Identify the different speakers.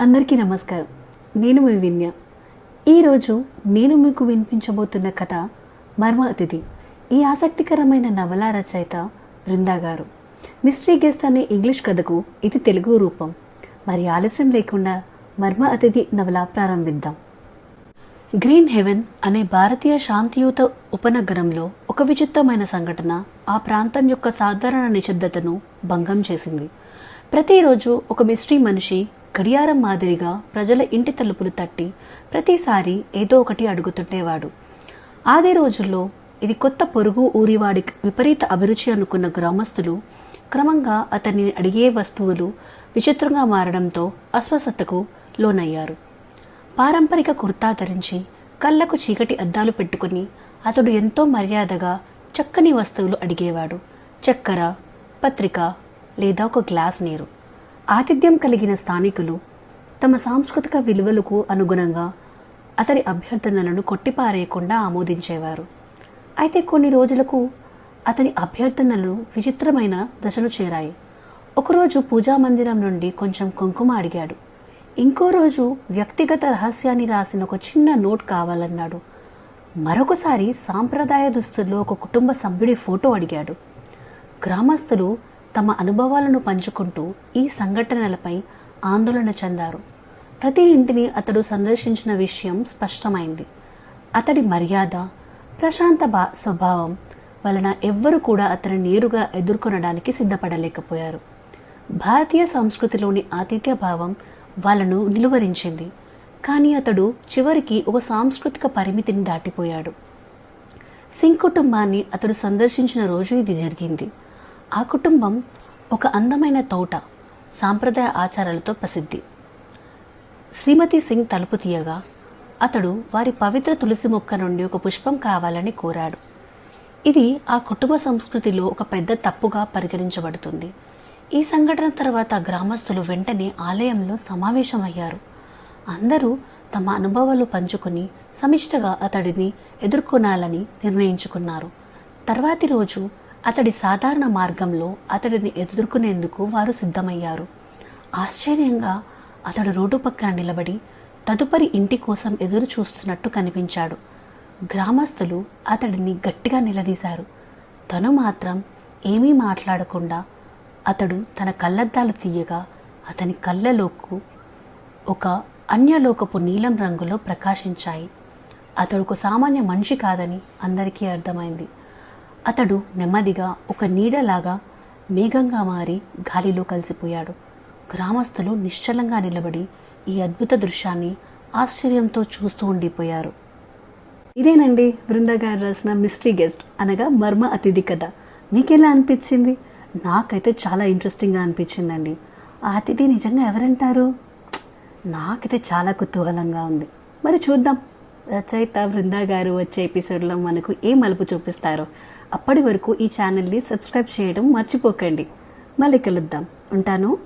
Speaker 1: అందరికీ నమస్కారం. నేను మీ విన్య. ఈరోజు నేను మీకు వినిపించబోతున్న కథ మర్మ అతిథి ఈ ఆసక్తికరమైన నవల రచయిత బృందా గారు. మిస్టరీ గెస్ట్ అనే ఇంగ్లీష్ కథకు ఇది తెలుగు రూపం. మరి ఆలస్యం లేకుండా మర్మ అతిథి నవల ప్రారంభిద్దాం. గ్రీన్ హెవెన్ అనే భారతీయ శాంతియుత ఉపనగరంలో ఒక విచిత్రమైన సంఘటన ఆ ప్రాంతం యొక్క సాధారణ నిశ్శబ్దతను భంగం చేసింది. ప్రతిరోజు ఒక మిస్ట్రీ మనిషి గడియారం మాదిరిగా ప్రజల ఇంటి తలుపులు తట్టి ప్రతిసారి ఏదో ఒకటి అడుగుతుండేవాడు. ఆది రోజుల్లో ఇది కొత్త పొరుగు ఊరివాడికి విపరీత అభిరుచి అనుకున్న గ్రామస్తులు క్రమంగా అతన్ని అడిగే వస్తువులు విచిత్రంగా మారడంతో అస్వస్థతకు లోనయ్యారు. పారంపరిక కుర్తా ధరించి కళ్ళకు చీకటి అద్దాలు పెట్టుకుని అతడు ఎంతో మర్యాదగా చక్కని వస్తువులు అడిగేవాడు. చక్కెర పత్రిక లేదా ఒక గ్లాస్ నీరు. ఆతిథ్యం కలిగిన స్థానికులు తమ సాంస్కృతిక విలువలకు అనుగుణంగా అతని అభ్యర్థనలను కొట్టిపారేయకుండా ఆమోదించేవారు. అయితే కొన్ని రోజులకు అతని అభ్యర్థనలు విచిత్రమైన దశలు చేరాయి. ఒకరోజు పూజా మందిరం నుండి కొంచెం కుంకుమ అడిగాడు. ఇంకో రోజు వ్యక్తిగత రహస్యాన్ని రాసిన ఒక చిన్న నోట్ కావాలన్నాడు. మరొకసారి సాంప్రదాయ దుస్తుల్లో ఒక కుటుంబ సభ్యుడి ఫోటో అడిగాడు. గ్రామస్తులు తమ అనుభవాలను పంచుకుంటూ ఈ సంఘటనలపై ఆందోళన చెందారు. ప్రతి ఇంటిని అతడు సందర్శించిన విషయం స్పష్టమైంది. అతడి మర్యాద ప్రశాంత బా స్వభావం వలన ఎవ్వరూ కూడా అతని నేరుగా ఎదుర్కొనడానికి సిద్ధపడలేకపోయారు. భారతీయ సంస్కృతిలోని ఆతిథ్య భావం వాళ్ళను నిలువరించింది. కానీ అతడు చివరికి ఒక సాంస్కృతిక పరిమితిని దాటిపోయాడు. సింగ్ కుటుంబాన్ని అతడు సందర్శించిన రోజు ఇది జరిగింది. ఆ కుటుంబం ఒక అందమైన తోట సాంప్రదాయ ఆచారాలతో ప్రసిద్ధి. శ్రీమతి సింగ్ తలుపు తీయగా అతడు వారి పవిత్ర తులసి మొక్క నుండి ఒక పుష్పం కావాలని కోరాడు. ఇది ఆ కుటుంబ సంస్కృతిలో ఒక పెద్ద తప్పుగా పరిగణించబడుతుంది. ఈ సంఘటన తర్వాత గ్రామస్తులు వెంటనే ఆలయంలో సమావేశమయ్యారు. అందరూ తమ అనుభవాలు పంచుకుని సమిష్టగా అతడిని ఎదుర్కొనాలని నిర్ణయించుకున్నారు. తర్వాతి రోజు అతడి సాధారణ మార్గంలో అతడిని ఎదుర్కొనేందుకు వారు సిద్ధమయ్యారు. ఆశ్చర్యంగా అతడు రోడ్డు పక్కన నిలబడి తదుపరి ఇంటి కోసం ఎదురు చూస్తున్నట్టు కనిపించాడు. గ్రామస్తులు అతడిని గట్టిగా నిలదీశారు. తను మాత్రం ఏమీ మాట్లాడకుండా అతడు తన కళ్ళద్దాలు తీయగా అతని కళ్ళలోకు ఒక అన్యలోకపు నీలం రంగులో ప్రకాశించాయి. అతడు ఒక సామాన్య మనిషి కాదని అందరికీ అర్థమైంది. అతడు నెమ్మదిగా ఒక నీడలాగా మేఘంగా మారి గాలిలో కలిసిపోయాడు. గ్రామస్తులు నిశ్చలంగా నిలబడి ఈ అద్భుత దృశ్యాన్ని ఆశ్చర్యంతో చూస్తూ ఉండిపోయారు. ఇదేనండి బృందా గారు రాసిన మిస్టరీ గెస్ట్ అనగా మర్మ అతిథి కథ. మీకెలా అనిపించింది? నాకైతే చాలా ఇంట్రెస్టింగ్గా అనిపించిందండి. ఆ అతిథి నిజంగా ఎవరంటారు? నాకైతే చాలా కుతూహలంగా ఉంది. మరి చూద్దాం. రచయిత బృందా గారు వచ్చే ఎపిసోడ్లో మనకు ఏ మలుపు చూపిస్తారో అప్పటి వరకు ఈ ఛానల్ని సబ్స్క్రైబ్ చేయడం మర్చిపోకండి. మళ్ళీ కలుద్దాం. ఉంటాను.